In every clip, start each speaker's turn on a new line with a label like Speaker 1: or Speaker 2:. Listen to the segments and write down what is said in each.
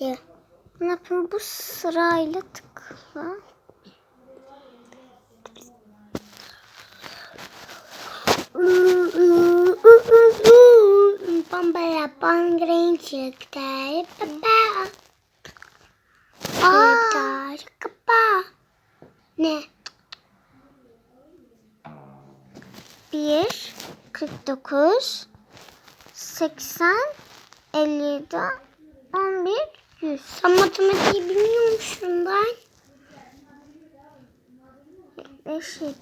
Speaker 1: işte.
Speaker 2: Ne yapayım bu sırayla tıkla.
Speaker 1: Bambara bangren çıktı. Baba.
Speaker 2: Aa.
Speaker 1: Kapa. Ne?
Speaker 2: 1 49 80 57 11 100
Speaker 1: Sen matematiği bilmiyormuşsun ben.
Speaker 2: 5 7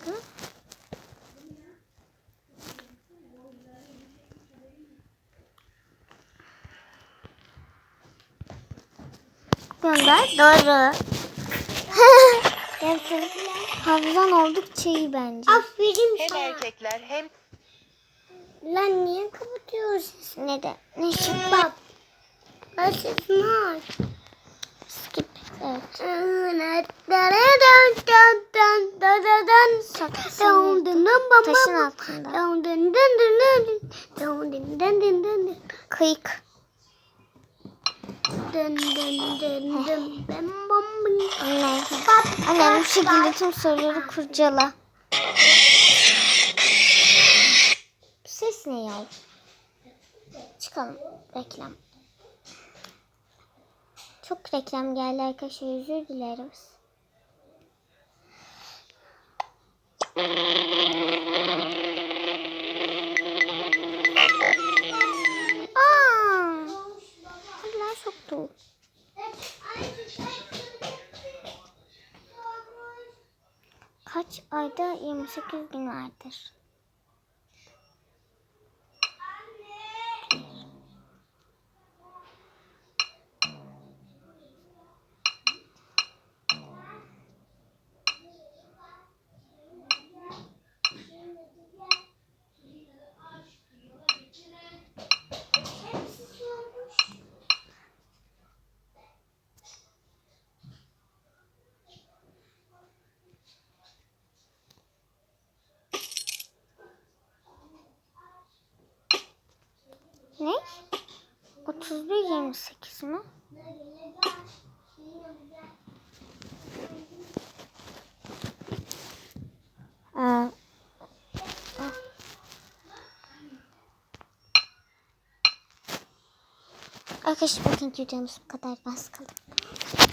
Speaker 2: Gönder. Doğru.
Speaker 1: Gerçekten.
Speaker 2: Hafızan oldukça iyi bence.
Speaker 1: Aferin
Speaker 3: Hem
Speaker 1: sana.
Speaker 3: erkekler hem
Speaker 1: Lan niye kapatıyorsun?
Speaker 2: Neden? Ne şimdi?
Speaker 1: Bak. Ben sesini aç.
Speaker 2: Skip. Evet. Taşın altında. Kıyık. Anne. Anne bu şekilde tüm soruları kurcala. Ses ne ya? Çıkalım. Reklam. Çok reklam geldi arkadaşlar. Özür dileriz. Aa! Allah soktu. Kaç ayda 28 gün vardır? Ne? 31 28 mi? Aa. Arkadaşlar bugünkü videomuz bu kadar. Bas.